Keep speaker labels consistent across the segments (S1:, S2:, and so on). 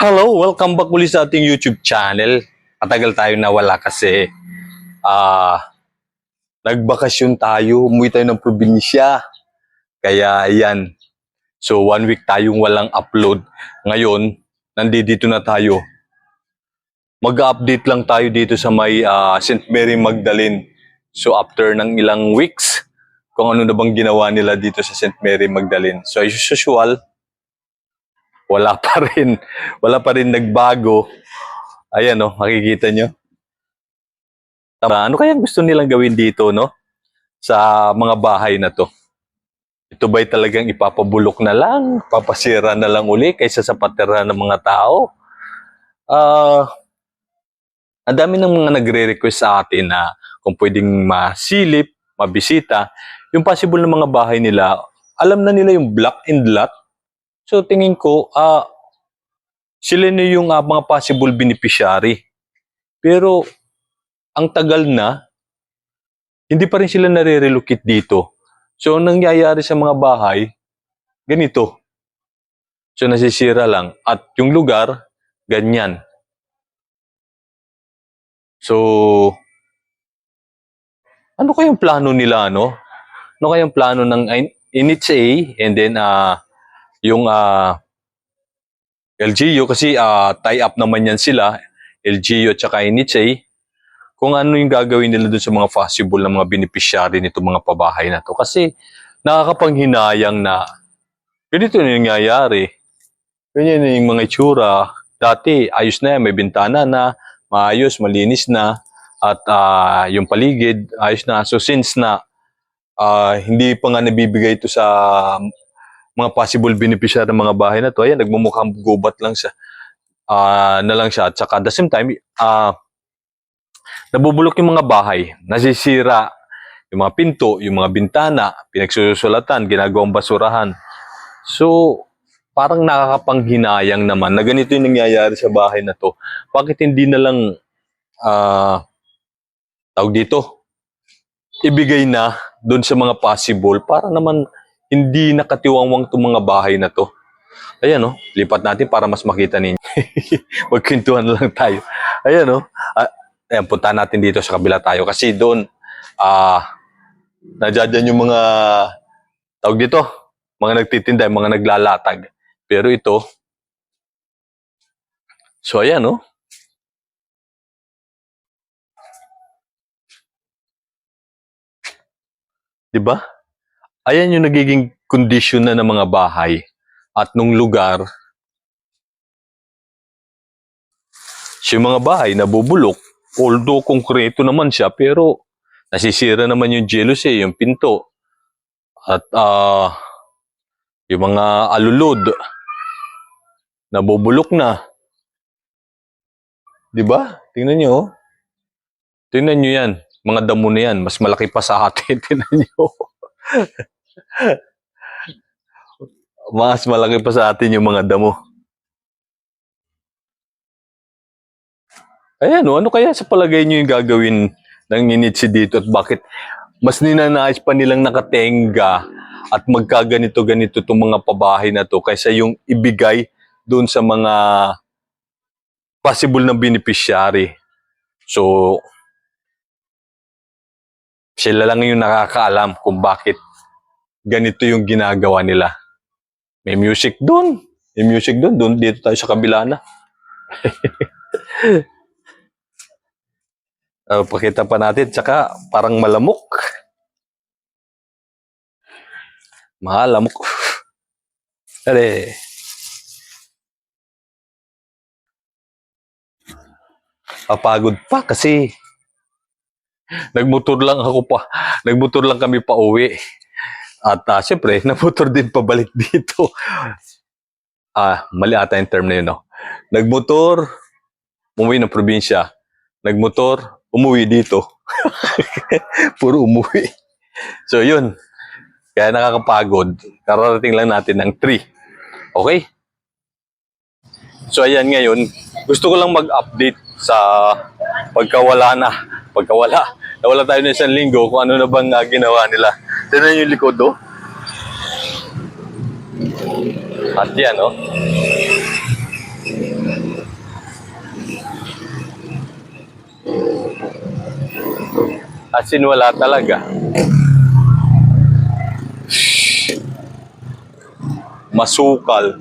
S1: Hello, welcome back muli sa ating YouTube channel. Matagal tayo nawala kasi ah nagbakasyon tayo, umuwi tayo ng probinsya. Kaya ayan. So one week tayong walang upload. Ngayon, nandito na tayo. Mag-update lang tayo dito sa may ah, St. Mary Magdalene. So after ng ilang weeks, kung ano na bang ginawa nila dito sa St. Mary Magdalene. So as usual, wala pa rin. Wala pa rin nagbago. Ayan, no, makikita nyo. Ano kaya gusto nilang gawin dito, no? Sa mga bahay na to. Ito ba'y talagang ipapabulok na lang? Papasira na lang uli kaysa sa patira ng mga tao? Ah, ang dami ng mga nagre-request sa atin na kung pwedeng masilip, mabisita, yung possible na mga bahay nila, alam na nila yung block and lot So tingin ko, ah sila na yung ah, mga possible beneficiary. Pero ang tagal na, hindi pa rin sila nare-relocate dito. So ang nangyayari sa mga bahay, ganito. So nasisira lang. At yung lugar, ganyan. So, ano kayang plano nila, ano? Ano kayang plano ng NHA and then ah yung ah LGU kasi ah tie up naman yan sila LGU at saka NHA kung ano yung gagawin nila dun sa mga possible na mga beneficiary nito mga pabahay na to. Kasi nakakapanghinayang na ganito na yung nangyayari. Ganyan yung mga itsura. Dati ayos na yan may bintana na maayos malinis na at ah, yung paligid ayos na. So since na ah, hindi pa nga nabibigay ito sa mga possible beneficiary ng mga bahay na to, ayan, nagmumukhang gubat lang siya. ah na lang siya. At saka at the same time, ah nabubulok yung mga bahay, nasisira yung mga pinto, yung mga bintana, pinagsusulatan, ginagawang basurahan. So, parang nakakapanghinayang naman na ganito yung nangyayari sa bahay na to. Bakit hindi na lang, ah tawag dito, ibigay na doon sa mga possible para naman hindi nakatiwangwang itong mga bahay na to. Ayan, no? Lipat natin para mas makita ninyo. Magkwentuhan lang tayo. Ayan, no? Ah, ayan, punta natin dito sa kabila tayo. Kasi doon, ah, nadyan yung mga, tawag dito, mga nagtitinda, mga naglalatag. Pero ito, so ayan, no? Di ba? Ayan yung nagiging kondisyon na ng mga bahay at nung lugar. Yung mga bahay nabubulok, although konkreto naman siya, pero nasisira naman yung jealousy, yung pinto. At ah yung mga alulod, nabubulok na. Di ba? Tingnan nyo. oh. Tingnan nyo yan. Mga damo na yan. Mas malaki pa sa atin. Tingnan nyo. Mas malaki pa sa atin yung mga damo. Ayan, oh, ano kaya sa palagay nyo yung gagawin ng Ninitsi dito at bakit mas ninanais pa nilang nakatenga at magkaganito-ganito itong mga pabahay na to kaysa yung ibigay doon sa mga possible na beneficiary. So, sila lang yung nakakaalam kung bakit ganito yung ginagawa nila. May music doon. May music doon. Doon dito tayo sa kabila na. Uh, pakita pa natin. Tsaka parang malamok. Malamok. Ale. Papagod pa kasi nagmotor lang ako pa. Nagmotor lang kami pa uwi. At uh, siyempre, nagmotor din pabalik dito. Ah, mali ata yung term na yun, no? Nagmotor, umuwi ng probinsya. Nagmotor, umuwi dito. Puro umuwi. So, yun. Kaya nakakapagod. Kararating lang natin ng 3. Okay? So, ayan ngayon. Gusto ko lang mag-update sa pagkawala na. Pagkawala. Nawala tayo ng isang linggo kung ano na bang ah, ginawa nila. Tignan yung likod, oh. At yan, oh. As in, wala talaga. Masukal.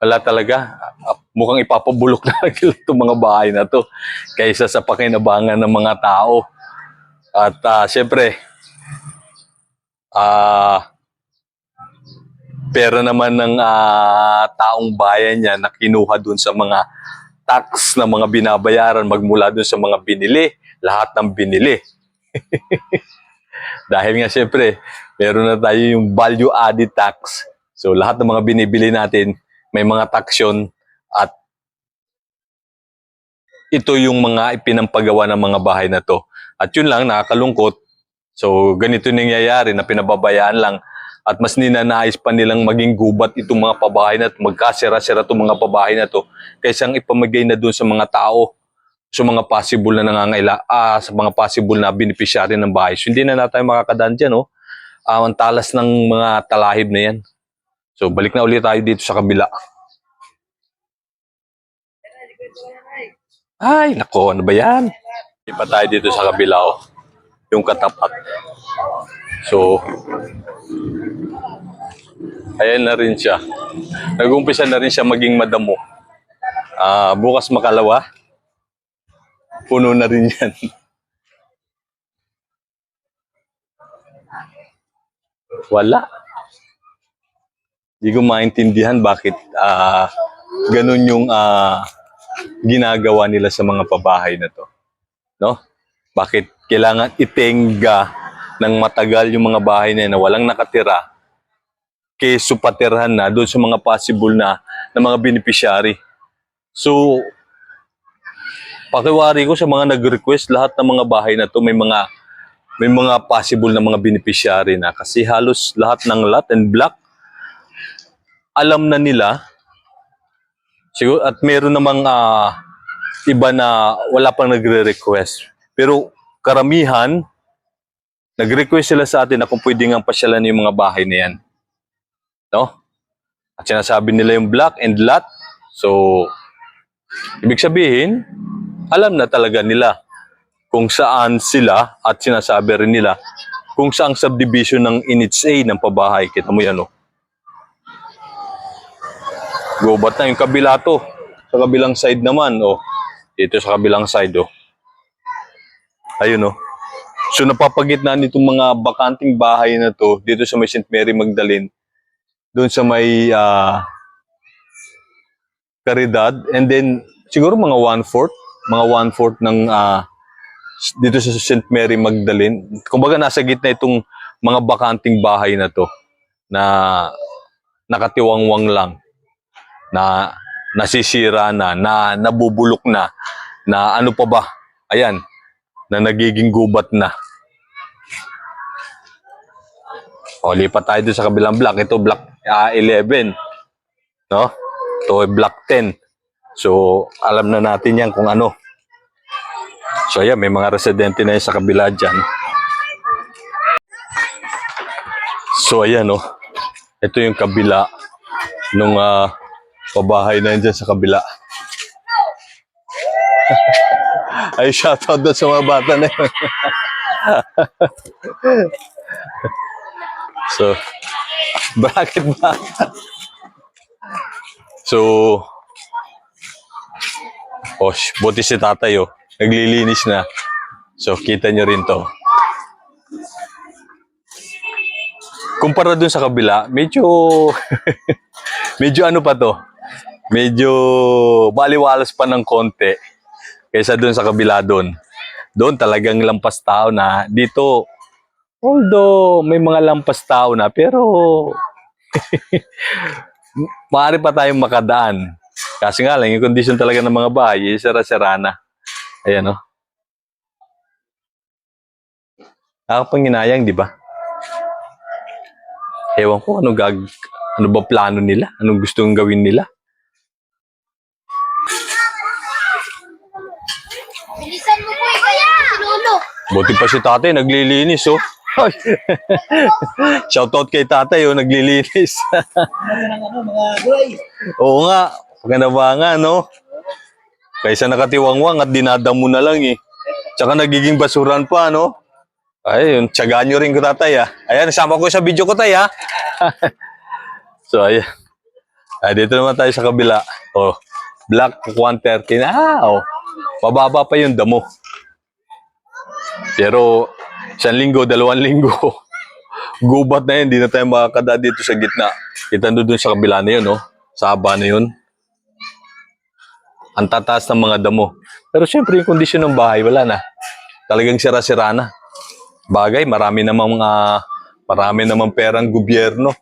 S1: Wala talaga. Mukhang ipapabulok na lang itong mga bahay na to kaysa sa pakinabangan ng mga tao. At ah, syempre, ah, pera naman ng ah, taong bayan niya na kinuha dun sa mga tax na mga binabayaran magmula dun sa mga binili, lahat ng binili. Dahil nga syempre, meron na tayo yung value added tax. So lahat ng mga binibili natin, may mga tax yun at ito yung mga ipinampagawa ng mga bahay na to. At yun lang, nakakalungkot. So ganito nangyayari na pinababayaan lang at mas ninanais pa nilang maging gubat itong mga pabahay na to, magkasira-sira itong mga pabahay na to kaysa ipamagay na doon sa mga tao sa mga possible na nangangailangan, ah, sa mga possible na beneficiary ng bahay. So, hindi na natin makakadaan dyan, no? Ah, ang talas ng mga talahib na yan. So, balik na ulit tayo dito sa kabila. Ay, nako, ano ba yan? Pa tayo dito sa kabila, oh. Yung katapat. So, ayan na rin siya. Nag-umpisa na rin siya maging madamo. Ah, bukas makalawa, puno na rin yan. Wala. Hindi ko maintindihan bakit ah ganun yung ah, ginagawa nila sa mga pabahay na to. No? Bakit kailangan itenga ng matagal yung mga bahay na, yan na walang nakatira kaysa patirhan na doon sa mga possible na na mga beneficiary. So, pakiwari ko sa mga nag-request, lahat ng mga bahay na to may mga may mga possible na mga beneficiary na kasi halos lahat ng lot and block alam na nila siguro at meron namang ah, iba na wala pang nagre-request pero karamihan nag-request sila sa atin na kung pwede nga pasyalan yung mga bahay na yan no at sinasabi nila yung block and lot so ibig sabihin alam na talaga nila kung saan sila at sinasabi rin nila kung saang subdivision ng NHA ng pabahay. Kita mo yan, oh. Gobat na yung kabila to. Sa kabilang side naman, oh. Dito sa kabilang side, oh. Ayun, oh. So, napapagitnaan nitong mga bakanting bahay na to dito sa may St. Mary Magdalene. Doon sa may ah, Caridad. And then, siguro mga one-fourth. Mga one-fourth ng ah, dito sa St. Mary Magdalene. Kumbaga nasa gitna itong mga bakanting bahay na to na nakatiwangwang lang na nasisira na, na nabubulok na, na ano pa ba? Ayan, na nagiging gubat na. O, lipat tayo sa kabilang block. Ito block ah, 11. No? Ito block 10. So, alam na natin yan kung ano. So ayan, may mga residente na yun sa kabila dyan. So ayan oh. Ito yung kabila nung ah, pabahay na yun dyan sa kabila. Ay, shoutout doon sa mga bata na yun. so, bakit ba? so, oh, buti si tatay oh. Naglilinis na. So, kita nyo rin to. Kumpara dun sa kabila, medyo, medyo ano pa to, medyo baliwalas pa ng konti kaysa dun sa kabila dun. Doon talagang lampas tao na. Dito, although may mga lampas tao na, pero maaari pa tayong makadaan. Kasi nga lang, yung condition talaga ng mga bahay, eh, sira-sira na. Ayan, oh. Nakakapanginayang, di ba? Ewan ko, ano, gag ano ba plano nila? Anong gustong gawin nila?
S2: Bilisan mo po, kaya si Lolo.
S1: Buti pa si tatay, naglilinis, oh. Shoutout kay tatay, oh, naglilinis.
S2: ano, mga gulay.
S1: Oo nga, maganda ba nga, no? Kaysa nakatiwangwang at dinadamo na lang eh. Tsaka nagiging basuran pa, no? Ay, yung tiyagaan nyo rin ko tatay, ah. Ayan, sama ko sa video ko tay, ah. so, ayan. Ay, dito naman tayo sa kabila. Oh, black 130 na. Ah, oh. Mababa pa yung damo. Pero, isang linggo, dalawang linggo, gubat na yun. Hindi na tayo makakada dito sa gitna. Kita dun sa kabila na yun, no? Sa haba na yun. Ang tataas ng mga damo. Pero syempre, yung kondisyon ng bahay, wala na. Talagang sira-sira na. Bagay, marami namang mga, marami namang perang gobyerno.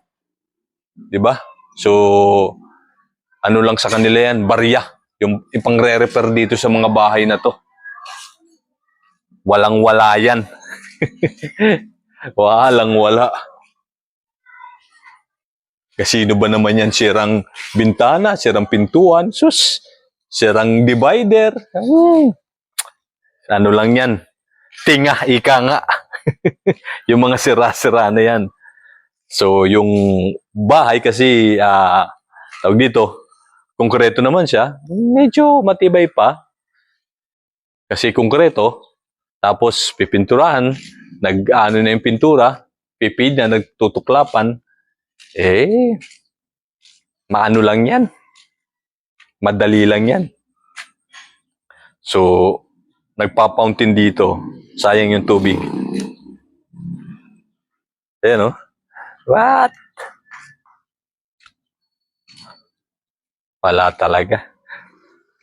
S1: Di ba? So, ano lang sa kanila yan, barya. Yung ipang-re-repair dito sa mga bahay na to. Walang wala yan. Walang wala. Kasino ba naman yan? Sirang bintana, sirang pintuan, sus, sirang divider. Hmm. Ano lang yan? Tinga, ika nga. yung mga sira-sira na yan. So, yung bahay kasi, ah, tawag dito, konkreto naman siya, medyo matibay pa. Kasi konkreto, tapos pipinturahan, nag-ano na yung pintura, pipid na, nagtutuklapan, eh, maano lang yan. Madali lang yan. So, nagpa-fountain dito. Sayang yung tubig. Ayan, oh. What? Wala talaga.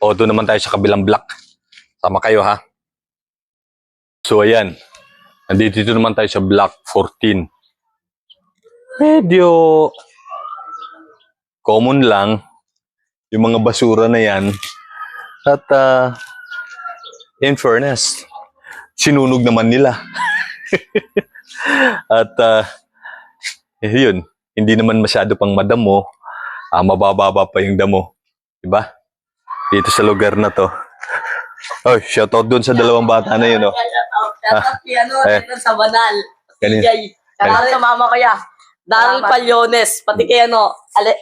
S1: O, doon naman tayo sa kabilang block. Sama kayo, ha? So, ayan. Nandito dito naman tayo sa block 14. Medyo common lang yung mga basura na yan. At ah, in fairness, sinunog naman nila. At eh, yun, hindi naman masyado pang madamo. Ah, mabababa pa yung damo. Diba? Dito sa lugar na to. Oh, shoutout dun sa dalawang bata na yun, oh.
S2: Shoutout kay ano,
S1: Eh.
S2: dito sa Banal.
S1: Kanina.
S2: Jay. Shoutout sa mama ko ya. Daryl Palyones. Pati kay ano, Ale,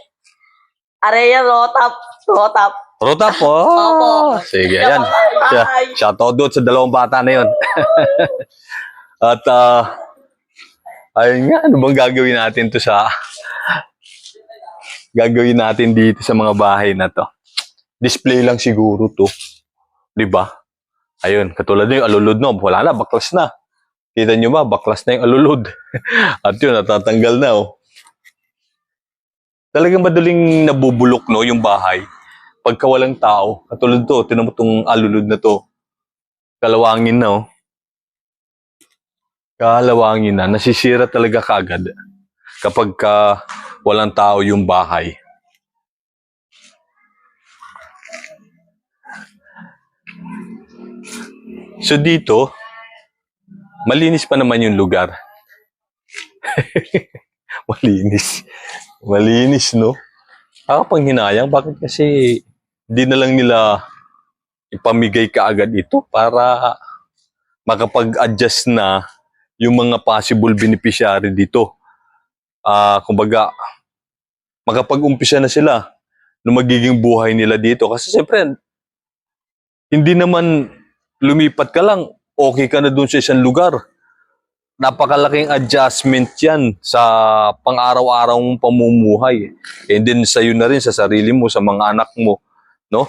S2: Areya Rotap. Rotap.
S1: Rota po.
S2: Opo.
S1: Sige, ayan. Siya,
S2: Bye.
S1: shoutout doon sa dalawang bata na yun. At, ah, ayun nga, ano bang gagawin natin to sa, gagawin natin dito sa mga bahay na to? Display lang siguro to. Di ba? Ayun, katulad yung alulod no, wala na, baklas na. Kita nyo ba, baklas na yung alulod. At yun, natatanggal na oh. Talagang madaling nabubulok no, yung bahay pagka walang tao, katulad to, tinan tong alulod na to, kalawangin na, oh. Kalawangin na, nasisira talaga kagad kapag ka walang tao yung bahay. So dito, malinis pa naman yung lugar. malinis. Malinis, no? Nakapanghinayang, bakit kasi di na lang nila ipamigay kaagad ito para makapag-adjust na yung mga possible beneficiary dito. Ah, kumbaga, makapag-umpisa na sila ng magiging buhay nila dito. Kasi siyempre, hindi naman lumipat ka lang, okay ka na dun sa isang lugar. Napakalaking adjustment yan sa pang-araw-araw mong pamumuhay. And then sa'yo na rin, sa sarili mo, sa mga anak mo. No?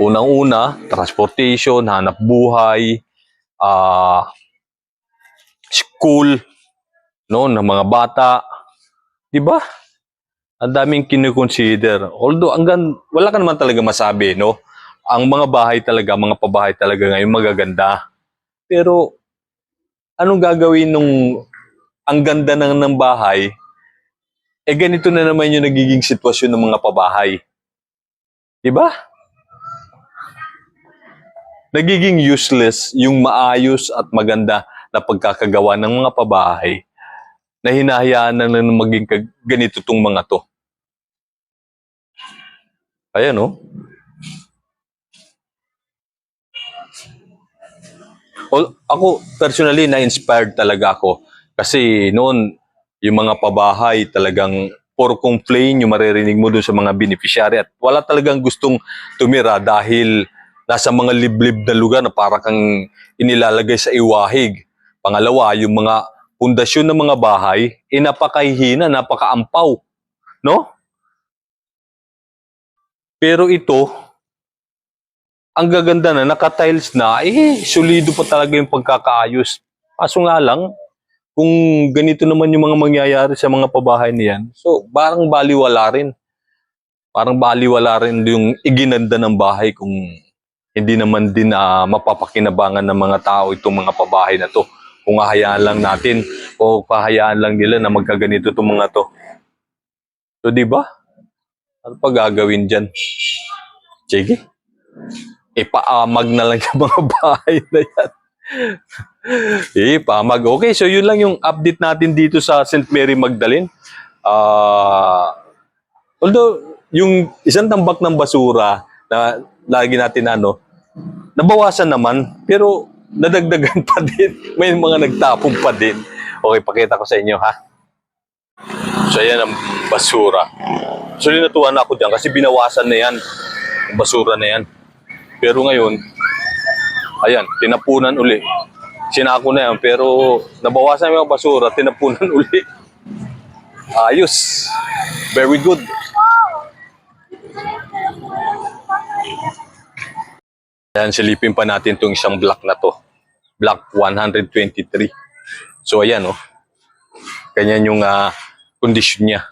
S1: Unang-una, transportation, hanap buhay, ah school, no, ng mga bata. 'Di ba? Ang daming kinoconsider. Although hanggang wala ka naman talaga masabi, no? Ang mga bahay talaga, mga pabahay talaga ngayon magaganda. Pero anong gagawin nung ang ganda ng ng bahay? Eh ganito na naman yung nagiging sitwasyon ng mga pabahay. 'Di ba? Nagiging useless yung maayos at maganda na pagkakagawa ng mga pabahay na hinahayaan na lang maging ganito tong mga to. Ayan oh. Al- ako, personally, na-inspired talaga ako. Kasi noon, yung mga pabahay talagang puro complain yung maririnig mo doon sa mga beneficiary at wala talagang gustong tumira dahil nasa mga liblib na lugar na para kang inilalagay sa iwahig. Pangalawa, yung mga pundasyon ng mga bahay, eh napakaampaw. No? Pero ito, ang gaganda na, naka-tiles na, eh, solido pa talaga yung pagkakaayos. Kaso nga lang, kung ganito naman yung mga mangyayari sa mga pabahay niyan, so parang baliwala rin. Parang baliwala rin yung iginanda ng bahay kung hindi naman din ah, mapapakinabangan ng mga tao itong mga pabahay na to. Kung hahayaan lang natin o kahayaan lang nila na magkaganito itong mga to. So, di ba? Ano pa gagawin dyan? Sige. Ipaamag na lang yung mga bahay na yan. Ipamag. Okay, so yun lang yung update natin dito sa St. Mary Magdalene. Ah, although, yung isang tambak ng basura na lagi natin ano, nabawasan naman, pero nadagdagan pa din. May mga nagtapon pa din. Okay, pakita ko sa inyo ha. So, ayan ang basura. So, natuwa na ako dyan kasi binawasan na yan. Basura na yan. Pero ngayon, ayan, tinapunan uli. Sinako na yan, pero nabawasan yung basura, tinapunan uli. Ayos. Very good. Ayan, silipin pa natin itong isang block na to. Block 123. So, ayan, oh. Ganyan yung ah, kondisyon niya.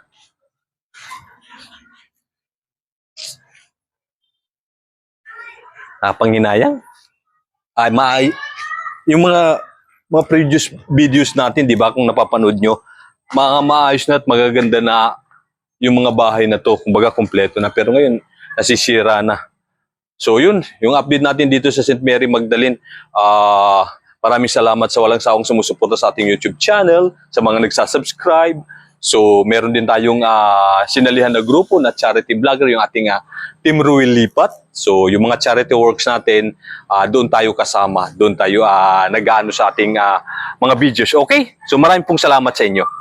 S1: Napanginayang. Ay, maay, yung mga mga previous videos natin, di ba, kung napapanood nyo, mga maayos na at magaganda na yung mga bahay na to, kumbaga kompleto na. Pero ngayon, nasisira na. So yun, yung update natin dito sa St. Mary Magdalene. Ah, maraming salamat sa walang sawang sumusuporta sa ating YouTube channel, sa mga nagsasubscribe. So meron din tayong ah, sinalihan na grupo na charity vlogger, yung ating ah, Team Ruil Lipat. So yung mga charity works natin, ah, doon tayo kasama, doon tayo ah, nag-ano sa ating ah, mga videos. Okay? So maraming pong salamat sa inyo.